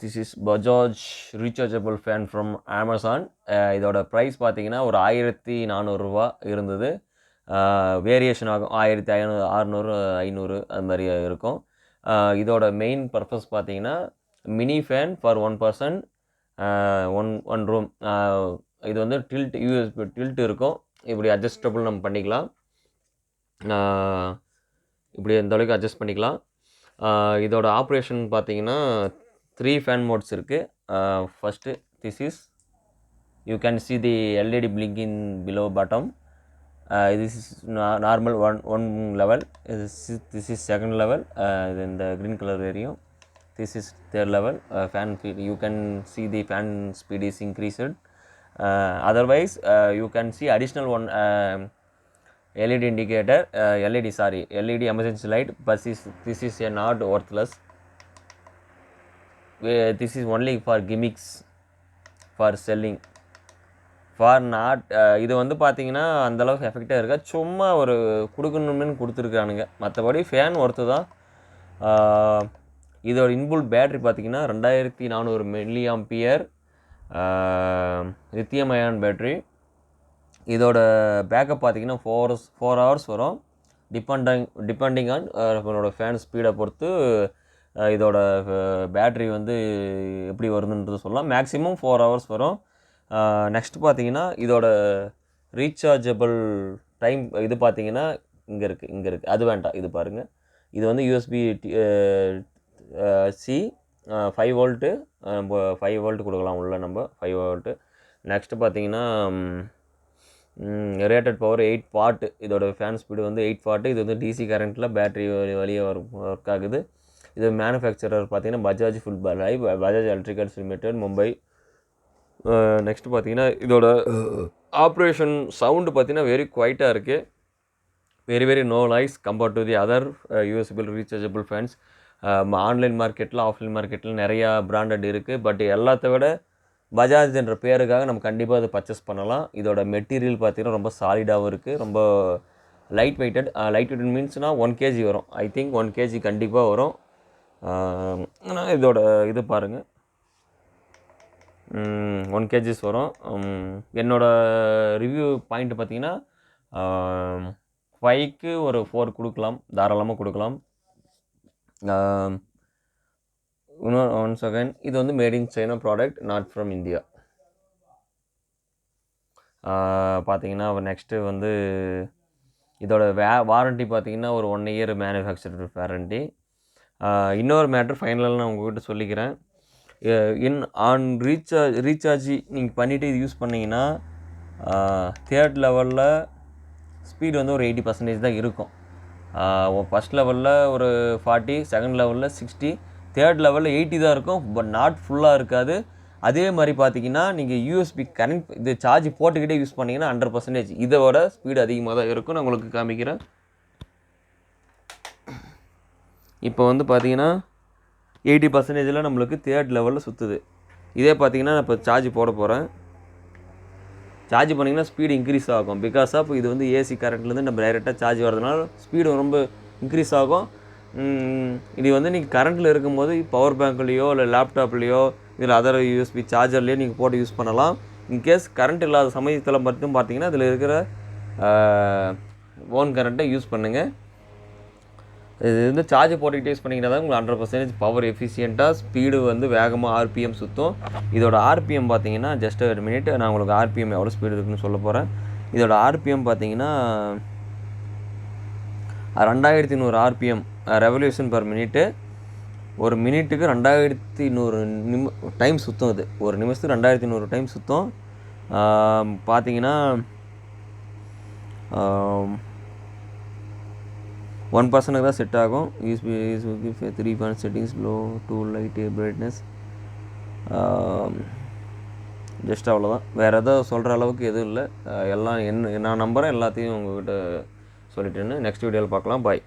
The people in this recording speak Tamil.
This is Bajaj rechargeable fan from Amazon இதோட ப்ரைஸ் பார்த்தீங்கன்னா ஒரு ஆயிரத்தி நானூறுரூவா இருந்தது. Uh, வேரியேஷன் ஆகும். ஆயிரத்தி ஐநூறு அறநூறு ஐநூறு அது மாதிரி இருக்கும். Uh, இதோட மெயின் பர்பஸ் பார்த்தீங்கன்னா mini fan for one person one one room இது வந்து டில்ட் யூஎஸ்பி டில்ட் இருக்கும். இப்படி அட்ஜஸ்டபுள் நம்ம பண்ணிக்கலாம். Uh, இப்படி அந்த அளவுக்கு அட்ஜஸ்ட் பண்ணிக்கலாம். இதோட ஆப்ரேஷன் பார்த்தீங்கன்னா த்ரீ ஃபேன் மோட்ஸ் இருக்குது first this is you can see the LED blinking below bottom uh, this is na- normal one one level this is, this is second level uh, in the green color area this is third level uh, fan speed you can see the fan speed is increased uh, otherwise uh, you can see additional one um led indicator uh, led This is only for gimmicks for selling for not இது வந்து பார்த்தீங்கன்னா அந்தளவுக்கு எஃபெக்டாக இருக்கா? சும்மா ஒரு கொடுக்கணும்னு கொடுத்துருக்கானுங்க மற்றபடி ஃபேன் ஒருத்து தான். இதோட இன்புல் பேட்ரி பார்த்தீங்கன்னா ரெண்டாயிரத்தி நானூறு milli ampere lithium ion battery இதோட பேக்கப் பார்த்தீங்கன்னா ஃபோர் ஹவர்ஸ் ஃபோர் ஹவர்ஸ் வரும். டிபெண்டிங் டிபெண்டிங் ஆன் நம்மளோட ஃபேன் ஸ்பீடை பொறுத்து இதோட பேட்ரி வந்து எப்படி வருதுன்றது சொல்லலாம். மேக்ஸிமம் ஃபோர் ஹவர்ஸ் வரும். நெக்ஸ்ட் பார்த்தீங்கன்னா இதோட ரீசார்ஜபிள் டைம் இது பார்த்தீங்கன்னா இங்கே இருக்குது இங்கே இருக்குது அது வேண்டாம் இது பாருங்கள் இது வந்து யூஎஸ்பி சி ஃபைவ் வோல்ட்டு நம்ம ஃபைவ் வோல்ட் கொடுக்கலாம் உள்ள நம்ம ஃபைவ் வோல்ட்டு நெக்ஸ்ட்டு பார்த்தீங்கன்னா ரேட்டட் பவர் எயிட் வாட்டு இதோட ஃபேன் ஸ்பீடு வந்து எயிட் வாட்டு இது வந்து டிசி கரண்ட்டில் பேட்ரி வழியே வரும் ஒர்க் ஆகுது. இது மேனுஃபேக்சரர் பார்த்தீங்கன்னா Bajaj full live Bajaj electricals limited Mumbai next பார்த்தீங்கன்னா இதோட ஆப்ரேஷன் சவுண்டு பார்த்தீங்கன்னா வெரி குவைட்டாக இருக்குது very very no noise compared to the other யூஎஸ்பிள் rechargeable fans online மார்க்கெட்டில் ஆஃப்லைன் மார்க்கெட்டில் நிறையா பிராண்டட் இருக்குது பட் எல்லாத்த விட பஜாஜ் என்ற பேருக்காக நம்ம கண்டிப்பாக அதை பர்ச்சேஸ் பண்ணலாம். இதோட மெட்டீரியல் பார்த்தீங்கன்னா ரொம்ப சாலிடாகவும் இருக்குது ரொம்ப லைட் வெயிட்டட் லைட் வெயிட்டட் மீன்ஸ்னால் ஒன் கேஜி வரும். ஐ திங்க் ஒன் கேஜி கண்டிப்பாக வரும். ஆனால் இதோட இது பாருங்கள் ஒன் கேஜிஸ் வரும். என்னோடய ரிவ்யூ பாயிண்ட் பார்த்தீங்கன்னா ஃபைவ்க்கு ஒரு ஃபோர் கொடுக்கலாம். தாராளமாக கொடுக்கலாம். இன்னொரு ஒன் செகண்ட் இது வந்து made in China product not from India பார்த்தீங்கன்னா நெக்ஸ்ட்டு வந்து இதோட வே வாரண்ட்டி பார்த்தீங்கன்னா ஒரு ஒன் இயர் மேனுஃபேக்சர் வாரண்ட்டி இன்னொரு மேட்ரு ஃபைனலாக நான் உங்கள்கிட்ட சொல்லிக்கிறேன். இன் ஆன் ரீசார்ஜ் ரீசார்ஜ் நீங்கள் பண்ணிவிட்டு இது யூஸ் பண்ணிங்கன்னா தேர்ட் லெவலில் ஸ்பீடு வந்து ஒரு எயிட்டி பர்சன்டேஜ் தான் இருக்கும். ஃபஸ்ட் லெவலில் ஒரு ஃபார்ட்டி செகண்ட் லெவலில் சிக்ஸ்டி தேர்ட் லெவலில் எயிட்டி தான் இருக்கும் பட் நாட் ஃபுல்லாக இருக்காது. அதே மாதிரி பார்த்தீங்கன்னா நீங்கள் யூஎஸ்பி கனெக்ட் இது சார்ஜ் போட்டுக்கிட்டே யூஸ் பண்ணிங்கன்னா ஹண்ட்ரட் பர்சன்டேஜ் இதோட ஸ்பீடு அதிகமாக தான் இருக்கும் நான் உங்களுக்கு காமிக்கிறேன். இப்போ வந்து பார்த்தீங்கன்னா எயிட்டி பர்சன்டேஜில் நம்மளுக்கு தேர்ட் லெவலில் சுற்றுது இதே பார்த்தீங்கன்னா நான் இப்போ சார்ஜ் போட போகிறேன் சார்ஜ் பண்ணிங்கன்னா ஸ்பீடு இன்க்ரீஸ் ஆகும். பிகாஸ் ஆஃப் இது வந்து ஏசி கரண்ட்லேருந்து நம்ம டைரெக்டாக சார்ஜ் வரதுனால ஸ்பீடு ரொம்ப இன்க்ரீஸ் ஆகும். இது வந்து நீங்கள் கரண்ட்டில் இருக்கும்போது பவர் பேங்க்லேயோ இல்லை லேப்டாப்லேயோ இதில் அதர் யூஎஸ்பி சார்ஜர்லேயோ நீங்கள் போட்டு யூஸ் பண்ணலாம். இன்கேஸ் கரண்ட் இல்லாத சமயத்தில் மட்டும் பார்த்தீங்கன்னா இதில் இருக்கிற ஓன் கரண்ட்டை யூஸ் பண்ணுங்கள் இது வந்து சார்ஜ் போட்டுக்கிட்டு யூஸ் பண்ணிங்கன்னா தான் உங்களுக்கு ஹண்ட்ரட் பர்சன்டேஜ் பவர் எஃபிஷியண்ட்டாக ஸ்பீடு வந்து வேகமாக ஆர்பிஎம் சுற்றும் இதோட ஆர்பிஎம் பார்த்தீங்கன்னா ஜஸ்ட் ஒரு மினிட் நான் உங்களுக்கு ஆர்பிஎம் எவ்வளோ ஸ்பீடு இருக்குன்னு சொல்ல போகிறேன் இதோட ஆர்பிஎம் பார்த்தீங்கன்னா ரெண்டாயிரத்தி நூறு ஆர்பிஎம் ரெவல்யூஷன் பர் மினிட்டு ஒரு மினிட்டுக்கு ரெண்டாயிரத்தி நூறு நிமி டைம் சுற்றும் அது. ஒரு நிமிஷத்துக்கு ரெண்டாயிரத்தி நூறு டைம் சுற்றும் பார்த்தீங்கன்னா ஒன் பர்சனுக்கு தான் செட் ஆகும். Use USB three point settings low to light brightness just அவ்வளோதான் வேறு எதாவது சொல்கிற அளவுக்கு எதுவும் இல்லை. எல்லாம் என்ன நான் நம்புகிறேன் எல்லாத்தையும் உங்ககிட்ட சொல்லிட்டேன்னு நெக்ஸ்ட் வீடியோவில் பார்க்கலாம். பாய்